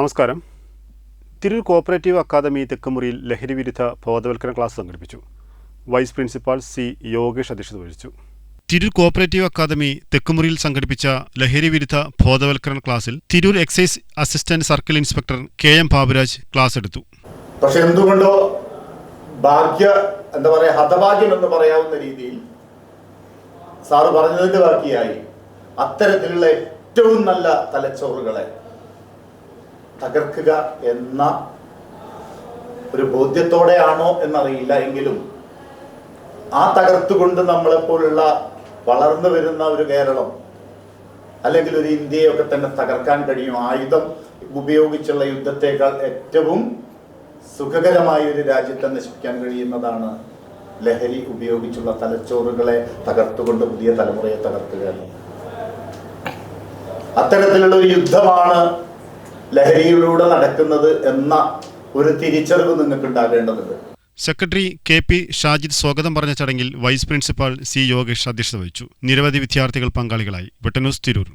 നമസ്കാരം. Tirur cooperative academy തെക്കുമുറിയിൽ ലഹരി വിരുദ്ധ ബോധവൽക്കരണ ക്ലാസ് സംഘടിപ്പിച്ചു. വൈസ് പ്രിൻസിപ്പാൾ സി യോഗേഷ് അധ്യക്ഷത വഹിച്ചു തിരൂർ കോപ്പറേറ്റീവ് അക്കാദമി തെക്കുമുറിയിൽ സംഘടിപ്പിച്ച ലഹരി വിരുദ്ധ ബോധവൽക്കരണ ക്ലാസ്സിൽ Tirur excise assistant circle inspector K M Baburaj class എടുത്തു. പക്ഷെ എന്തുകൊണ്ടോ ഭാഗ്യ എന്താ പറയാ ഹതഭാഗ്യം എന്ന് പറയാവുന്ന രീതിയിൽ സാറ് പറഞ്ഞതിന്റെ ബാക്കിയായി. അത്തരത്തിലുള്ള ഏറ്റവും നല്ല തലച്ചോറുകളെ തകർക്കുക എന്ന ഒരു ബോധ്യത്തോടെയാണോ എന്നറിയില്ല എങ്കിലും ആ തകർത്തുകൊണ്ട് നമ്മളെപ്പോലുള്ള വളർന്നു വരുന്ന ഒരു കേരളം അല്ലെങ്കിൽ ഒരു ഇന്ത്യയൊക്കെ തന്നെ തകർക്കാൻ കഴിയും. ആയുധം ഉപയോഗിച്ചുള്ള യുദ്ധത്തേക്കാൾ ഏറ്റവും സുഖകരമായ ഒരു രാജ്യത്തെ നശിപ്പിക്കാൻ കഴിയുന്നതാണ് ലഹരി ഉപയോഗിച്ചുള്ള തലച്ചോറുകളെ തകർത്തുകൊണ്ട് പുതിയ തലമുറയെ തകർക്കുക അത്തരത്തിലുള്ള ഒരു യുദ്ധമാണ് ലഹരിയിലൂടെ നടക്കുന്നത് എന്ന ഒരു തിരിച്ചറിവ് നിങ്ങൾക്ക് ഉണ്ടാകേണ്ടതുണ്ട്. സെക്രട്ടറി കെ പി ഷാജിദ് സ്വാഗതം പറഞ്ഞ ചടങ്ങിൽ വൈസ് പ്രിൻസിപ്പാൾ സി യോഗേഷ് അധ്യക്ഷത വഹിച്ചു. നിരവധി വിദ്യാർത്ഥികൾ പങ്കാളികളായി. വെട്ടന്യൂസ് തിരൂർ.